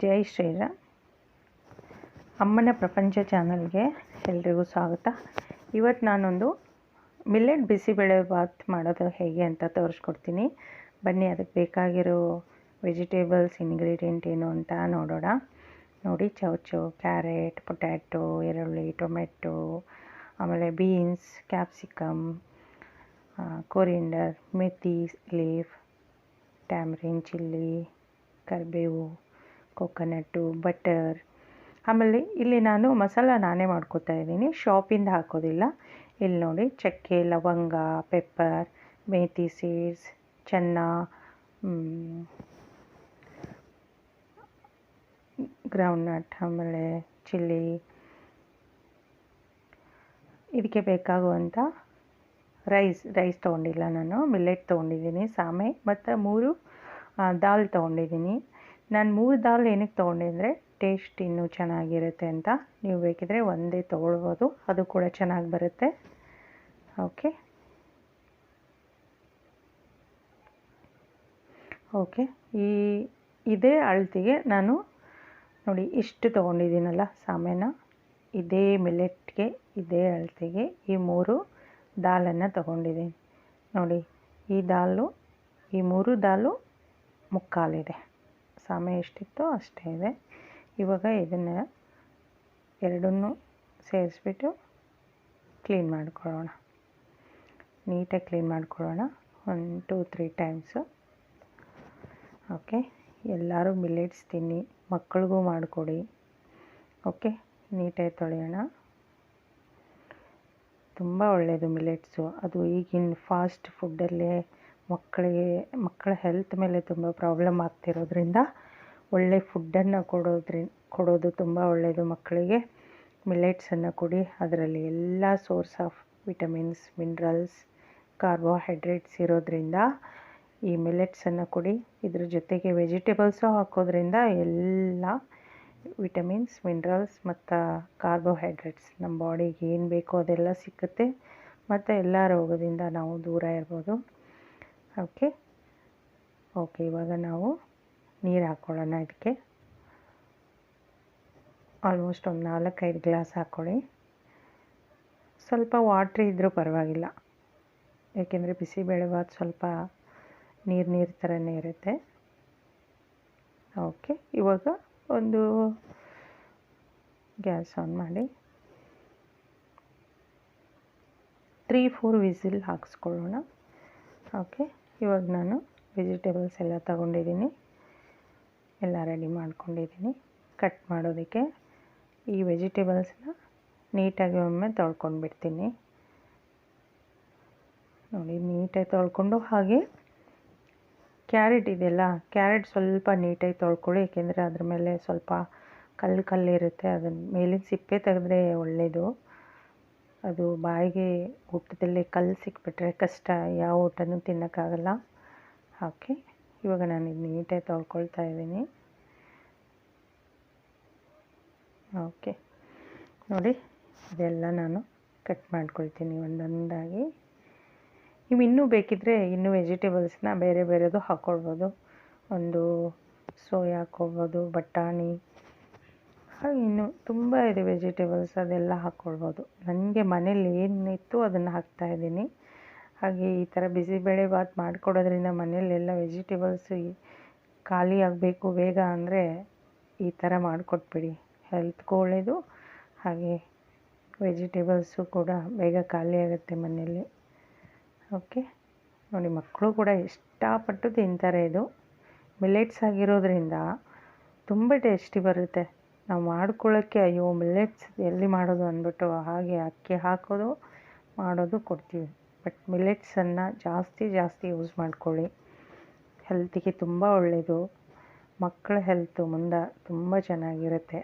ಜೈ ಶ್ರೀರಾಮ್. ಅಮ್ಮನ ಪ್ರಪಂಚ ಚಾನಲ್ಗೆ ಎಲ್ರಿಗೂ ಸ್ವಾಗತ. ಇವತ್ತು ನಾನೊಂದು ಮಿಲ್ಲೆಟ್ ಬಿಸಿಬೇಳೆ ಬಾತ್ ಮಾಡೋದು ಹೇಗೆ ಅಂತ ತೋರಿಸ್ಕೊಡ್ತೀನಿ. ಬನ್ನಿ, ಅದಕ್ಕೆ ಬೇಕಾಗಿರೋ ವೆಜಿಟೇಬಲ್ಸ್, ಇಂಗ್ರೀಡಿಯೆಂಟ್ ಏನು ಅಂತ ನೋಡೋಣ. ನೋಡಿ ಚೌಚು ಕ್ಯಾರೆಟ್, ಪೊಟ್ಯಾಟೊ, ಈರುಳ್ಳಿ, ಟೊಮೆಟೊ, ಆಮೇಲೆ beans, capsicum coriander methi, leaf, tamarind, chilli, ಕರಿಬೇವು. ಕೊಕೊನಟ್ಟು ಬಟರ್ ಆಮೇಲೆ ಇಲ್ಲಿ ನಾನು ಮಸಾಲ ನಾನೇ ಮಾಡ್ಕೋತಾ ಇದ್ದೀನಿ. ಶಾಪಿಂದ ಹಾಕೋದಿಲ್ಲ. ಇಲ್ಲಿ ನೋಡಿ ಚಕ್ಕೆ, ಲವಂಗ pepper methi seeds chana groundnut ಆಮೇಲೆ ಚಿಲ್ಲಿ ಇದಕ್ಕೆ ಬೇಕಾಗುವಂಥ ರೈಸ್ ರೈಸ್ ತೊಗೊಂಡಿಲ್ಲ ನಾನು. ಮಿಲ್ಲೆಟ್ ತೊಗೊಂಡಿದ್ದೀನಿ ಸಾಮೆ ಮತ್ತು ಮೂರು ದಾಲ್ ತೊಗೊಂಡಿದ್ದೀನಿ. ನಾನು ಮೂರು ದಾಲ್ ಏನಕ್ಕೆ ತೊಗೊಂಡೆ ಟೇಸ್ಟ್ ಇನ್ನೂ ಚೆನ್ನಾಗಿರುತ್ತೆ ಅಂತ. ನೀವು ಬೇಕಿದ್ರೆ ಒಂದೇ ತೊಗೊಳ್ಬೋದು. ಅದು ಕೂಡ ಚೆನ್ನಾಗಿ ಬರುತ್ತೆ. ಓಕೆ ಓಕೆ ಈ, ಇದೇ ಅಳತಿಗೆ ನಾನು ನೋಡಿ ಇಷ್ಟು ತೊಗೊಂಡಿದ್ದೀನಲ್ಲ ಸಾಮೆನ. ಇದೇ ಮಿಲೆಟ್ಗೆ ಇದೇ ಅಳತಿಗೆ ಈ ಮೂರು ದಾಲನ್ನು ತೊಗೊಂಡಿದ್ದೀನಿ. ನೋಡಿ ಈ ದಾಲು, ಈ ಮೂರು ದಾಲು ಮುಕ್ಕಾಲಿದೆ. ಸಾಮೆ ಎಷ್ಟಿತ್ತೋ ಅಷ್ಟೇ ಇದೆ. ಇವಾಗ ಇದನ್ನು ಎರಡನ್ನೂ ಸೇರಿಸ್ಬಿಟ್ಟು ಕ್ಲೀನ್ ಮಾಡ್ಕೊಳ್ಳೋಣ. ನೀಟಾಗಿ ಕ್ಲೀನ್ ಮಾಡ್ಕೊಳ್ಳೋಣ. One two three times okay ಎಲ್ಲರೂ ಮಿಲೆಟ್ಸ್ ತಿನ್ನಿ ಮಕ್ಕಳಿಗೂ ಮಾಡಿಕೊಡಿ. ಓಕೆ ನೀಟಾಗಿ ತೊಳೆಯೋಣ. ತುಂಬ ಒಳ್ಳೆಯದು ಮಿಲೆಟ್ಸು ಅದು ಈಗಿನ ಫಾಸ್ಟ್ ಫುಡ್ಡಲ್ಲೇ ಮಕ್ಕಳಿಗೆ, ಮಕ್ಕಳ ಹೆಲ್ತ್ ಮೇಲೆ ತುಂಬ ಪ್ರಾಬ್ಲಮ್ ಆಗ್ತಿರೋದ್ರಿಂದ ಒಳ್ಳೆ ಫುಡ್ಡನ್ನು ಕೊಡೋದ್ರಿ, ಕೊಡೋದು ತುಂಬ ಒಳ್ಳೆಯದು ಮಕ್ಕಳಿಗೆ. ಮಿಲ್ಲೆಟ್ಸನ್ನು ಕೊಡಿ, ಅದರಲ್ಲಿ ಎಲ್ಲ source of vitamins minerals carbohydrates ಇರೋದ್ರಿಂದ ಈ ಮಿಲೆಟ್ಸನ್ನು ಕೊಡಿ, ಇದ್ರ ಜೊತೆಗೆ ವೆಜಿಟೇಬಲ್ಸು ಹಾಕೋದ್ರಿಂದ ಎಲ್ಲ ವಿಟಮಿನ್ಸ್ ಮಿನರಲ್ಸ್ ಮತ್ತು ಕಾರ್ಬೋಹೈಡ್ರೇಟ್ಸ್ ನಮ್ಮ ಬಾಡಿಗೆ ಏನು ಬೇಕೋ ಅದೆಲ್ಲ ಸಿಕ್ಕುತ್ತೆ. ಮತ್ತು ಎಲ್ಲ ರೋಗದಿಂದ ನಾವು ದೂರ ಇರ್ಬೋದು. ಓಕೆ ಓಕೆ ಇವಾಗ ನಾವು ನೀರು ಹಾಕ್ಕೊಳ್ಳೋಣ ಇದಕ್ಕೆ ಆಲ್ಮೋಸ್ಟ್ ಒಂದು ನಾಲ್ಕೈದು ಗ್ಲಾಸ್ ಹಾಕ್ಕೊಳ್ಳಿ ಸ್ವಲ್ಪ ವಾಟ್ರ್ ಇದ್ದರೂ ಪರವಾಗಿಲ್ಲ. ಏಕೆಂದರೆ ಬಿಸಿಬೇಳೆಭಾತ್ ಸ್ವಲ್ಪ ನೀರು ನೀರು ಥರನೇ ಇರುತ್ತೆ. ಓಕೆ ಇವಾಗ ಒಂದು ಗ್ಯಾಸ್ ಆನ್ ಮಾಡಿ. ತ್ರೀ ಫೋರ್ ವಿಸಿಲ್ ಹಾಕ್ಸ್ಕೊಳ್ಳೋಣ. ಓಕೆ ಇವಾಗ ನಾನು ವೆಜಿಟೇಬಲ್ಸ್ ಎಲ್ಲ ತಗೊಂಡಿದ್ದೀನಿ. ಎಲ್ಲ ರೆಡಿ ಮಾಡ್ಕೊಂಡಿದ್ದೀನಿ. ಕಟ್ ಮಾಡೋದಕ್ಕೆ ಈ ವೆಜಿಟೇಬಲ್ಸ್ನ ನೀಟಾಗಿ ಒಮ್ಮೆ ತೊಳ್ಕೊಂಡ್ಬಿಡ್ತೀನಿ. ನೋಡಿ, ನೀಟಾಗಿ ತೊಳ್ಕೊಂಡು ಹಾಗೆ ಕ್ಯಾರೆಟ್ ಇದೆಯಲ್ಲ, ಕ್ಯಾರೆಟ್ ಸ್ವಲ್ಪ ನೀಟಾಗಿ ತೊಳ್ಕೊಳ್ಳಿ. ಏಕೆಂದರೆ ಅದ್ರ ಮೇಲೆ ಸ್ವಲ್ಪ ಕಲ್ಲು ಕಲ್ಲಿರುತ್ತೆ. ಅದನ್ನ ಮೇಲಿನ ಸಿಪ್ಪೆ ತೆಗೆದ್ರೆ ಒಳ್ಳೆಯದು ಅದು ಬಾಯಿಗೆ ಊಟದಲ್ಲಿ ಕಲ್ಲು ಸಿಕ್ಬಿಟ್ರೆ ಕಷ್ಟ, ಯಾವ ಊಟನೂ ತಿನ್ನೋಕ್ಕಾಗಲ್ಲ. ಹಾಕಿ ಇವಾಗ ನಾನು ಇದು ನೀಟಾಗಿ ತೊಳ್ಕೊಳ್ತಾ ಇದ್ದೀನಿ. ಓಕೆ, ನೋಡಿ, ಇದೆಲ್ಲ ನಾನು ಕಟ್ ಮಾಡ್ಕೊಳ್ತೀನಿ ಒಂದೊಂದಾಗಿ. ನೀವು ಇನ್ನೂ ಬೇಕಿದ್ದರೆ ಇನ್ನೂ ವೆಜಿಟೇಬಲ್ಸ್ನ ಬೇರೆ ಬೇರೆದು ಹಾಕ್ಕೊಳ್ಬೋದು ಒಂದು ಸೋಯಾ ಹಾಕ್ಕೊಳ್ಬೋದು ಬಟಾಣಿ ಇನ್ನು ತುಂಬ ಇದೆ ವೆಜಿಟೇಬಲ್ಸ್ ಅದೆಲ್ಲ ಹಾಕ್ಕೊಳ್ಬೋದು ನನಗೆ ಮನೇಲಿ ಏನಿತ್ತು ಅದನ್ನು ಹಾಕ್ತಾ ಇದ್ದೀನಿ. ಹಾಗೆ ಈ ಥರ ಬಿಸಿಬೇಳೆ ಬಾತ್ ಮಾಡಿಕೊಡೋದ್ರಿಂದ ಮನೆಯಲ್ಲೆಲ್ಲ ವೆಜಿಟೇಬಲ್ಸ್ ಖಾಲಿ ಆಗಬೇಕು ಬೇಗ ಅಂದರೆ ಈ ಥರ ಮಾಡಿಕೊಟ್ಬಿಡಿ. ಹೆಲ್ತ್ಗೂ ಒಳ್ಳೆಯದು ಹಾಗೆ ವೆಜಿಟೇಬಲ್ಸು ಕೂಡ ಬೇಗ ಖಾಲಿ ಆಗುತ್ತೆ ಮನೆಯಲ್ಲಿ ಓಕೆ ನೋಡಿ ಮಕ್ಕಳು ಕೂಡ ಇಷ್ಟಪಟ್ಟು ತಿಂತಾರೆ ಇದು. ಮಿಲೆಟ್ಸ್ ಆಗಿರೋದ್ರಿಂದ ತುಂಬ ಟೇಸ್ಟಿ ಬರುತ್ತೆ. ನಾವು ಮಾಡ್ಕೊಳ್ಳೋಕ್ಕೆ ಅಯ್ಯೋ ಮಿಲ್ಲೆಟ್ಸ್ ಎಲ್ಲಿ ಮಾಡೋದು ಅಂದ್ಬಿಟ್ಟು ಹಾಗೆ ಅಕ್ಕಿ ಹಾಕೋದು, ಮಾಡೋದು ಕೊಡ್ತೀವಿ. ಬಟ್ ಮಿಲ್ಲೆಟ್ಸನ್ನು ಜಾಸ್ತಿ ಜಾಸ್ತಿ ಯೂಸ್ ಮಾಡ್ಕೊಳ್ಳಿ. ಹೆಲ್ತಿಗೆ ತುಂಬ ಒಳ್ಳೆಯದು ಮಕ್ಕಳ ಹೆಲ್ತು ಮುಂದೆ ತುಂಬ ಚೆನ್ನಾಗಿರುತ್ತೆ.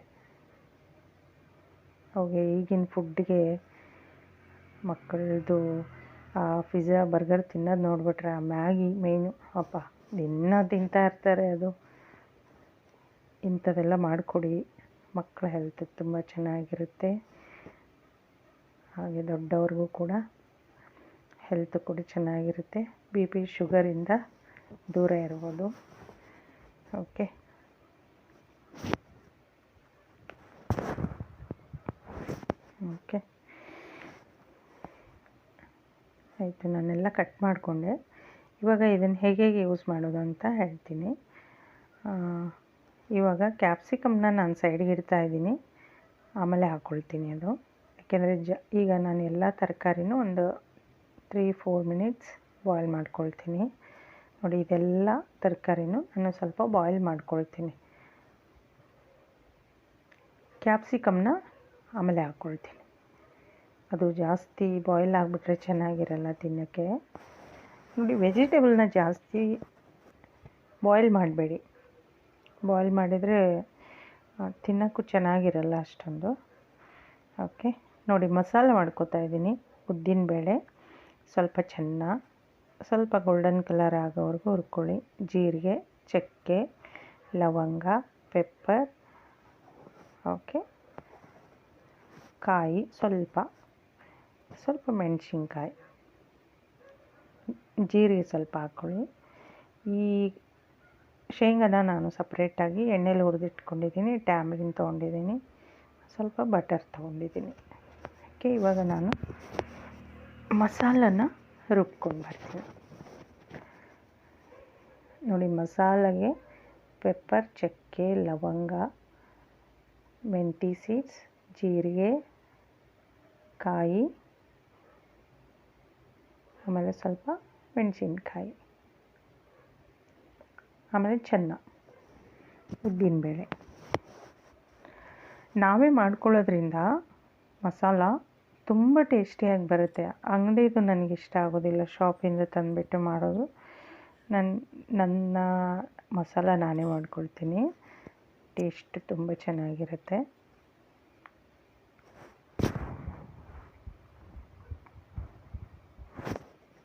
ಅವಾಗ ಈಗಿನ ಫುಡ್ಗೆ ಮಕ್ಕಳದು ಪಿಜ್ಜಾ ಬರ್ಗರ್ ತಿನ್ನೋದು ನೋಡಿಬಿಟ್ರೆ ಮ್ಯಾಗಿ ಮೇನು ಅಪ್ಪ ದಿನ ತಿಂತಾ ಇರ್ತಾರೆ ಅದು. ಇಂಥದ್ದೆಲ್ಲ ಮಾಡಿಕೊಡಿ. ಮಕ್ಕಳ ಹೆಲ್ತ್ ತುಂಬ ಚೆನ್ನಾಗಿರುತ್ತೆ. ಹಾಗೆ ದೊಡ್ಡವ್ರಿಗೂ ಕೂಡ ಹೆಲ್ತ್ ಕೂಡ ಚೆನ್ನಾಗಿರುತ್ತೆ. ಬಿ ಪಿ ಶುಗರಿಂದ ದೂರ ಇರ್ಬೋದು. ಓಕೆ ಓಕೆ ಆಯಿತು, ನಾನೆಲ್ಲ ಕಟ್ ಮಾಡಿಕೊಂಡೆ. ಇವಾಗ ಇದನ್ನು ಹೇಗೆ ಹೇಗೆ ಯೂಸ್ ಮಾಡೋದು ಅಂತ ಹೇಳ್ತೀನಿ. ಇವಾಗ ಕ್ಯಾಪ್ಸಿಕಮ್ನ ನಾನು ಸೈಡ್ಗೆ ಇಡ್ತಾ ಇದ್ದೀನಿ. ಆಮೇಲೆ ಹಾಕ್ಕೊಳ್ತೀನಿ ಅದು. ಯಾಕೆಂದರೆ ಜ, ಈಗ ನಾನು ಎಲ್ಲ ತರಕಾರಿನೂ ಒಂದು ತ್ರೀ ಫೋರ್ ಮಿನಿಟ್ಸ್ ಬಾಯ್ಲ್ ಮಾಡ್ಕೊಳ್ತೀನಿ. ನೋಡಿ, ಇದೆಲ್ಲ ತರಕಾರಿನೂ ನಾನು ಸ್ವಲ್ಪ ಬಾಯ್ಲ್ ಮಾಡ್ಕೊಳ್ತೀನಿ. ಕ್ಯಾಪ್ಸಿಕಮ್ನ ಆಮೇಲೆ ಹಾಕ್ಕೊಳ್ತೀನಿ ಅದು ಜಾಸ್ತಿ ಬಾಯ್ಲ್ ಆಗಿಬಿಟ್ರೆ ಚೆನ್ನಾಗಿರಲ್ಲ ತಿನ್ನೋಕ್ಕೆ. ನೋಡಿ ವೆಜಿಟೇಬಲ್ನ ಜಾಸ್ತಿ ಬಾಯ್ಲ್ ಮಾಡಬೇಡಿ. ಬಾಯ್ಲ್ ಮಾಡಿದರೆ ತಿನ್ನೋಕ್ಕೂ ಚೆನ್ನಾಗಿರಲ್ಲ ಅಷ್ಟೊಂದು. ಓಕೆ, ನೋಡಿ ಮಸಾಲ ಮಾಡ್ಕೋತಾ ಇದ್ದೀನಿ. ಉದ್ದಿನಬೇಳೆ ಸ್ವಲ್ಪ ಚೆನ್ನ, ಸ್ವಲ್ಪ ಗೋಲ್ಡನ್ ಕಲರ್ ಆಗೋವರೆಗೂ ಹುರ್ಕೊಳ್ಳಿ. ಜೀರಿಗೆ, ಚಕ್ಕೆ, ಲವಂಗ ಪೆಪ್ಪರ್ ಓಕೆ. ಕಾಯಿ ಸ್ವಲ್ಪ ಸ್ವಲ್ಪ ಮೆಣಸಿನ್ಕಾಯಿ. ಜೀರಿಗೆ ಸ್ವಲ್ಪ ಹಾಕ್ಕೊಳ್ಳಿ ಈ ಶೇಂಗಾನ ನಾನು ಸಪ್ರೇಟಾಗಿ ಎಣ್ಣೆಲಿ ಹುರಿದಿಟ್ಕೊಂಡಿದ್ದೀನಿ ಟ್ಯಾಮ್ರಿನ್ ತೊಗೊಂಡಿದ್ದೀನಿ. ಸ್ವಲ್ಪ ಬಟರ್ ತೊಗೊಂಡಿದ್ದೀನಿ. ಓಕೆ ಇವಾಗ ನಾನು ಮಸಾಲನ ರುಬ್ಕೊಂಡು ಬರ್ತೀನಿ. ನೋಡಿ, ಮಸಾಲೆಗೆ ಪೆಪ್ಪರ್ ಚಕ್ಕೆ, ಲವಂಗ, ಮೆಂತಿ ಸೀಡ್ಸ್ ಜೀರಿಗೆ, ಕಾಯಿ, ಆಮೇಲೆ ಸ್ವಲ್ಪ ಮೆಣಸಿನ್ಕಾಯಿ. ಆಮೇಲೆ ಚೆನ್ನ ಉದ್ದಿನಬೇಳೆ ನಾವೇ ಮಾಡ್ಕೊಳ್ಳೋದ್ರಿಂದ ಮಸಾಲ ತುಂಬ ಟೇಸ್ಟಿಯಾಗಿ ಬರುತ್ತೆ. ಅಂಗಡಿದು ನನಗೆ ಇಷ್ಟ ಆಗೋದಿಲ್ಲ, ಶಾಪಿಂದ ತಂದುಬಿಟ್ಟು ಮಾಡೋದು. ನನ್ನ ನನ್ನ ಮಸಾಲ ನಾನೇ ಮಾಡ್ಕೊಳ್ತೀನಿ. ಟೇಸ್ಟ್ ತುಂಬ ಚೆನ್ನಾಗಿರುತ್ತೆ.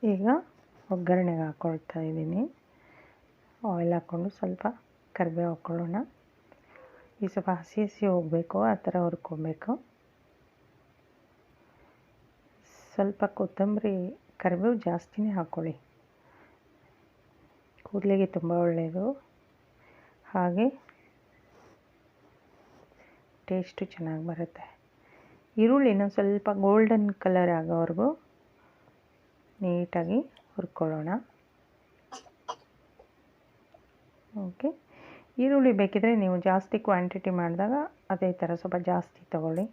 ಈಗ ಒಗ್ಗರಣೆಗೆ ಹಾಕ್ಕೊಳ್ತಾ ಇದ್ದೀನಿ. ಆಯಿಲ್ ಹಾಕ್ಕೊಂಡು ಸ್ವಲ್ಪ ಕರಿಬೇವು ಹಾಕ್ಕೊಳ್ಳೋಣ ಈ ಸ್ವಲ್ಪ ಹಸಿ ಹಸಿ ಹೋಗಬೇಕು, ಆ ಥರ ಹುರ್ಕೊಬೇಕು. ಸ್ವಲ್ಪ ಕೊತ್ತಂಬರಿ, ಕರಿಬೇವು ಜಾಸ್ತಿನೇ ಹಾಕ್ಕೊಳ್ಳಿ ಕೂದಲಿಗೆ ತುಂಬ ಒಳ್ಳೆಯದು. ಹಾಗೆ ಟೇಸ್ಟು ಚೆನ್ನಾಗಿ ಬರುತ್ತೆ. ಈರುಳ್ಳಿನ ಸ್ವಲ್ಪ ಗೋಲ್ಡನ್ ಕಲರ್ ಆಗೋವರೆಗೂ ನೀಟಾಗಿ ಹುರ್ಕೊಳ್ಳೋಣ. ಓಕೆ. ಈರುಳ್ಳಿ ಬೇಕಿದ್ರೆ ನೀವು ಜಾಸ್ತಿ ಕ್ವಾಂಟಿಟಿ ಮಾಡಿದಾಗ ಅದೇ ಥರ ಸ್ವಲ್ಪ ಜಾಸ್ತಿ ತೊಗೊಳ್ಳಿ.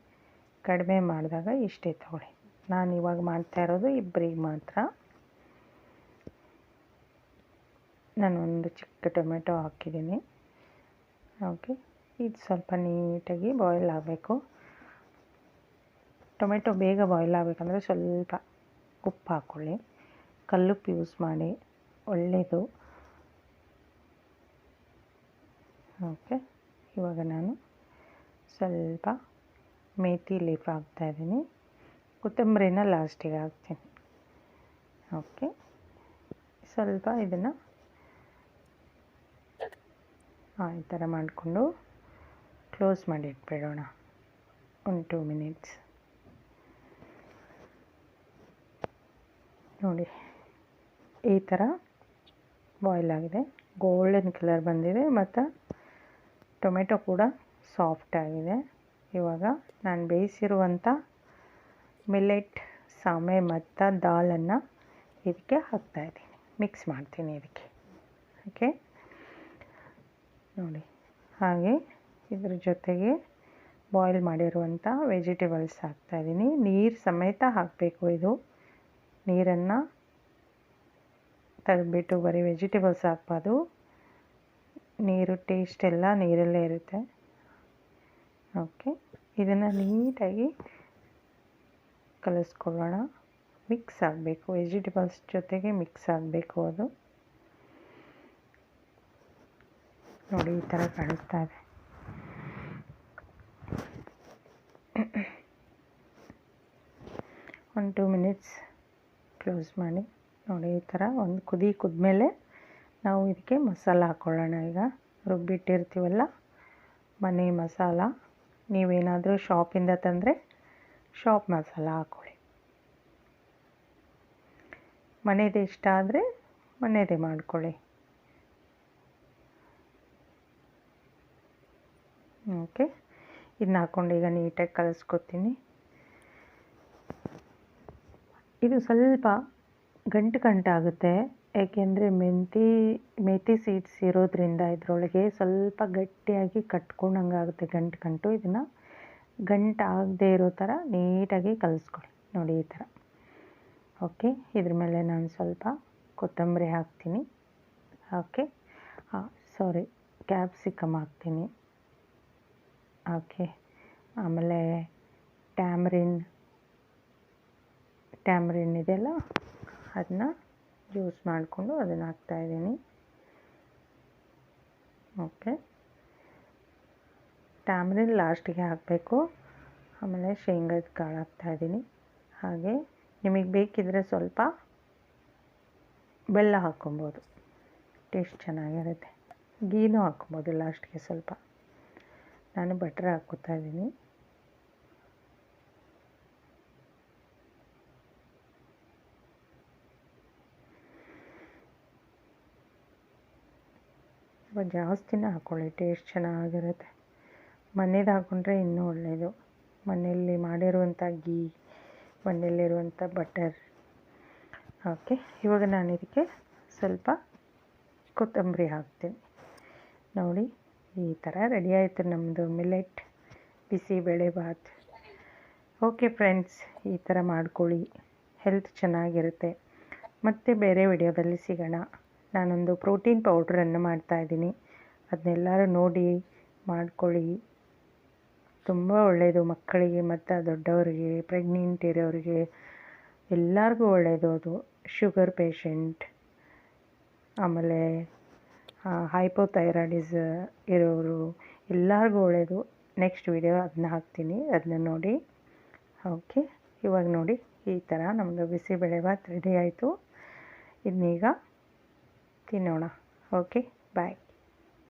ಕಡಿಮೆ ಮಾಡಿದಾಗ ಇಷ್ಟೇ ತೊಗೊಳ್ಳಿ. ನಾನು ಇವಾಗ ಮಾಡ್ತಾ ಇರೋದು ಇಬ್ಬರಿಗೆ ಮಾತ್ರ. ನಾನು ಒಂದು ಚಿಕ್ಕ ಟೊಮೆಟೊ ಹಾಕಿದ್ದೀನಿ. ಓಕೆ. ಇದು ಸ್ವಲ್ಪ ನೀಟಾಗಿ ಬಾಯ್ಲ್ ಆಗಬೇಕು. ಟೊಮೆಟೊ ಬೇಗ ಬಾಯ್ಲ್ ಆಗಬೇಕಂದ್ರೆ ಸ್ವಲ್ಪ ಉಪ್ಪು ಹಾಕ್ಕೊಳ್ಳಿ ಕಲ್ಲುಪ್ಪು ಯೂಸ್ ಮಾಡಿ. ಒಳ್ಳೆಯದು. ಓಕೆ. ಇವಾಗ ನಾನು ಸ್ವಲ್ಪ ಮೇಥಿ ಲೀಫ್ ಹಾಕ್ತಾಯಿದ್ದೀನಿ ಕೊತ್ತಂಬರಿನ ಲಾಸ್ಟಿಗೆ ಹಾಕ್ತೀನಿ. ಓಕೆ. ಸ್ವಲ್ಪ ಇದನ್ನು ಹಾಂ ಈ ಥರ ಮಾಡಿಕೊಂಡು ಕ್ಲೋಸ್ ಮಾಡಿ ಇಟ್ಬಿಡೋಣ. ಒಂದು ಟೂ ಮಿನಿಟ್ಸ್ ನೋಡಿ, ಈ ಥರ ಬಾಯ್ಲ್ ಆಗಿದೆ. ಗೋಲ್ಡನ್ ಕಲರ್ ಬಂದಿದೆ ಮತ್ತು ಟೊಮೆಟೊ ಕೂಡ ಸಾಫ್ಟ್ ಆಗಿದೆ. ಇವಾಗ ನಾನು ಬೇಯಿಸಿರುವಂಥ ಮಿಲೆಟ್ ಸಾಮೆ ಮತ್ತು ದಾಲನ್ನು ಇದಕ್ಕೆ ಹಾಕ್ತಾಯಿದ್ದೀನಿ ಮಿಕ್ಸ್ ಮಾಡ್ತೀನಿ ಇದಕ್ಕೆ. ಓಕೆ ನೋಡಿ. ಹಾಗೆ ಇದ್ರ ಜೊತೆಗೆ ಬಾಯ್ಲ್ ಮಾಡಿರುವಂಥ ವೆಜಿಟೇಬಲ್ಸ್ ಹಾಕ್ತಾಯಿದ್ದೀನಿ ನೀರು ಸಮೇತ ಹಾಕಬೇಕು ಇದು. ನೀರನ್ನು ತೆಗೆದ್ಬಿಟ್ಟು ಬರೀ ವೆಜಿಟೇಬಲ್ಸ್ ಹಾಕ್ಬಾರ್ದು. ನೀರು ಟೇಸ್ಟ್ ಎಲ್ಲ ನೀರಲ್ಲೇ ಇರುತ್ತೆ. ಓಕೆ ಇದನ್ನು ನೀಟಾಗಿ ಕಲಿಸ್ಕೊಳ್ಳೋಣ. ಮಿಕ್ಸ್ ಆಗಬೇಕು. ವೆಜಿಟೇಬಲ್ಸ್ ಜೊತೆಗೆ ಮಿಕ್ಸ್ ಆಗಬೇಕು ಅದು. ನೋಡಿ, ಈ ಥರ ಕಾಣಿಸ್ತಾ ಇದೆ. ಒಂದು ಟೂ ಮಿನಿಟ್ಸ್ ಕ್ಲೋಸ್ ಮಾಡಿ. ನೋಡಿ, ಈ ಥರ ಒಂದು ಕುದಿ ಕುದ್ಮೇಲೆ ನಾವು ಇದಕ್ಕೆ ಮಸಾಲ ಹಾಕ್ಕೊಳ್ಳೋಣ ಈಗ. ರುಬ್ಬಿಟ್ಟಿರ್ತೀವಲ್ಲ, ಮನೆ ಮಸಾಲ. ನೀವೇನಾದರೂ ಶಾಪಿಂದ ತಂದರೆ ಶಾಪ್ ಮಸಾಲ ಹಾಕ್ಕೊಳ್ಳಿ ಮನೆಯದೇ ಇಷ್ಟ ಆದರೆ ಮನೆಯದೇ ಮಾಡ್ಕೊಳ್ಳಿ. ಓಕೆ ಇದನ್ನ ಹಾಕ್ಕೊಂಡು ಈಗ ನೀಟಾಗಿ ಕಲಿಸ್ಕೊತೀನಿ. ಇದು ಸ್ವಲ್ಪ ಗಂಟು ಗಂಟಾಗುತ್ತೆ. ಏಕೆಂದರೆ ಮೆಂತಿ ಮೇಥಿ ಸೀಡ್ಸ್ ಇರೋದ್ರಿಂದ ಇದರೊಳಗೆ ಸ್ವಲ್ಪ ಗಟ್ಟಿಯಾಗಿ ಕಟ್ಕೊಂಡಂಗಾಗುತ್ತೆ ಗಂಟು ಗಂಟು. ಇದನ್ನು ಗಂಟು ಆಗದೆ ಇರೋ ಥರ ನೀಟಾಗಿ ಕಲಿಸ್ಕೊಳ್ಳಿ. ನೋಡಿ ಈ ಥರ. ಓಕೆ, ಇದ್ರ ಮೇಲೆ ನಾನು ಸ್ವಲ್ಪ ಕೊತ್ತಂಬರಿ ಹಾಕ್ತೀನಿ. ಓಕೆ ಸಾರಿ ಕ್ಯಾಪ್ಸಿಕಮ್ ಹಾಕ್ತೀನಿ. ಓಕೆ, ಆಮೇಲೆ ಟ್ಯಾಮ್ರಿನ್ ಟ್ಯಾಮ್ರಿನ್ ಇದೆಯಲ್ಲ, ಅದನ್ನ ಜ್ಯೂಸ್ ಮಾಡಿಕೊಂಡು ಅದನ್ನು ಹಾಕ್ತಾಯಿದ್ದೀನಿ ಓಕೆ. ಟ್ಯಾಮ್ರಿನ್ ಲಾಸ್ಟಿಗೆ ಹಾಕಬೇಕು. ಆಮೇಲೆ ಶೇಂಗದ ಕಾಳು ಹಾಕ್ತಾಯಿದ್ದೀನಿ ಹಾಗೆ ನಿಮಗೆ ಬೇಕಿದ್ದರೆ ಸ್ವಲ್ಪ ಬೆಲ್ಲ ಹಾಕ್ಕೊಬೋದು. ಟೇಸ್ಟ್ ಚೆನ್ನಾಗಿರುತ್ತೆ. ಗೀನು ಹಾಕ್ಕೊಬೋದು ಲಾಸ್ಟಿಗೆ ಸ್ವಲ್ಪ. ನಾನು ಬಟ್ರ್ ಹಾಕ್ಕೊತಾ ಇದ್ದೀನಿ. ಸ್ವಲ್ಪ ಜಾಸ್ತಿನೇ ಹಾಕ್ಕೊಳ್ಳಿ ಟೇಸ್ಟ್ ಚೆನ್ನಾಗಿರುತ್ತೆ. ಮನೇದು ಹಾಕ್ಕೊಂಡ್ರೆ ಇನ್ನೂ ಒಳ್ಳೆಯದು ಮನೆಯಲ್ಲಿ ಮಾಡಿರುವಂಥ ಗೀ ಮನೆಯಲ್ಲಿರುವಂಥ ಬಟರ್. ಓಕೆ ಇವಾಗ ನಾನು ಇದಕ್ಕೆ ಸ್ವಲ್ಪ ಕೊತ್ತಂಬರಿ ಹಾಕ್ತೀನಿ. ನೋಡಿ, ಈ ಥರ ರೆಡಿ ಆಯಿತು ನಮ್ಮದು millet bisibele bath okay friends ಈ ಥರ ಮಾಡ್ಕೊಳ್ಳಿ. ಹೆಲ್ತ್ ಚೆನ್ನಾಗಿರುತ್ತೆ. ಮತ್ತೆ ಬೇರೆ ವಿಡಿಯೋದಲ್ಲಿ ಸಿಗೋಣ. ನಾನೊಂದು ಪ್ರೋಟೀನ್ ಪೌಡ್ರನ್ನು ಮಾಡ್ತಾಯಿದ್ದೀನಿ ಅದನ್ನೆಲ್ಲರೂ ನೋಡಿ ಮಾಡ್ಕೊಳ್ಳಿ. ತುಂಬ ಒಳ್ಳೆಯದು ಮಕ್ಕಳಿಗೆ ಮತ್ತು ದೊಡ್ಡವರಿಗೆ, ಪ್ರೆಗ್ನೆಂಟ್ ಇರೋರಿಗೆ, ಎಲ್ಲರಿಗೂ ಒಳ್ಳೆಯದು ಅದು. ಶುಗರ್ ಪೇಷಂಟ್, ಆಮೇಲೆ ಹೈಪೋಥೈರಾಯ್ಡಿಸ್ ಇರೋರು ಎಲ್ಲರಿಗೂ ಒಳ್ಳೆಯದು ನೆಕ್ಸ್ಟ್ ವಿಡಿಯೋ ಅದನ್ನ ಹಾಕ್ತೀನಿ. ಅದನ್ನ ನೋಡಿ. ಓಕೆ. ಇವಾಗ ನೋಡಿ, ಈ ಥರ ನಮ್ಮದು ಬಿಸಿಬೇಳೆಭಾತ್ ರೆಡಿ ಆಯಿತು. ಇದನ್ನೀಗ ತಿನ್ನೋಣ ಓಕೆ ಬಾಯ್.